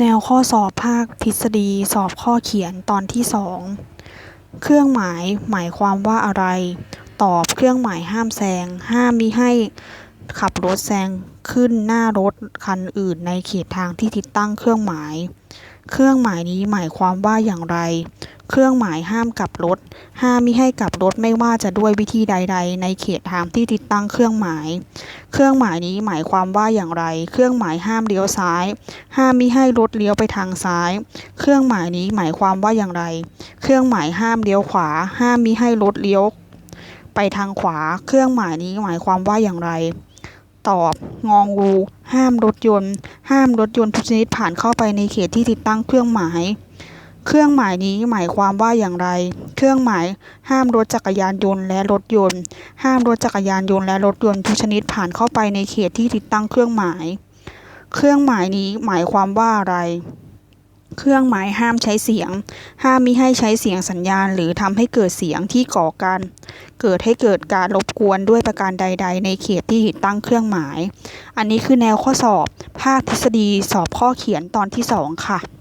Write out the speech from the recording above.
แนวข้อสอบภาคทฤษฎีสอบข้อเขียนตอนที่สองเครื่องหมายหมายความว่าอะไร ตอบเครื่องหมายห้ามแซง ห้ามมิให้ขับรถแซงขึ้นหน้ารถคันอื่นในเขตทางที่ติดตั้งเครื่องหมาย เครื่องหมายนี้หมายความว่าอย่างไร เครื่องหมายห้ามกลับรถ ห้ามมิให้กลับรถไม่ว่าจะด้วยวิธีใด ๆ ในเขตทางที่ติดตั้งเครื่องหมาย เครื่องหมายนี้หมายความว่าอย่างไร เครื่องหมายห้ามเลี้ยวซ้าย ห้ามมิให้รถเลี้ยวไปทางซ้าย เครื่องหมายนี้หมายความว่าอย่างไร เครื่องหมายห้ามเลี้ยวขวา ห้ามมิให้รถเลี้ยว ไปทางขวา เครื่องหมายนี้หมายความว่าอย่างไร ตอบ งองู ห้ามรถยนต์ ห้ามรถยนต์ทุกชนิดผ่านเข้าไปในเขตที่ติดตั้งเครื่องหมาย เครื่องหมายนี้หมายความว่าอย่างไร เครื่องหมายห้ามรถจักรยานยนต์และรถยนต์ ห้ามรถจักรยานยนต์และรถยนต์ทุกชนิดผ่านเข้าไปในเขตที่ติดตั้งเครื่องหมาย เครื่องหมายนี้หมายความว่าอะไร เครื่องหมายห้ามใช้เสียง ห้ามมิให้ใช้เสียงสัญญาณ หรือทำให้เกิดเสียงที่ก่อการเกิดให้เกิดการรบกวนด้วยประการใด ๆ ในเขตที่ติดตั้งเครื่องหมาย อันนี้คือแนวข้อสอบ ภาคทฤษฎีสอบข้อเขียนตอนที่สองค่ะ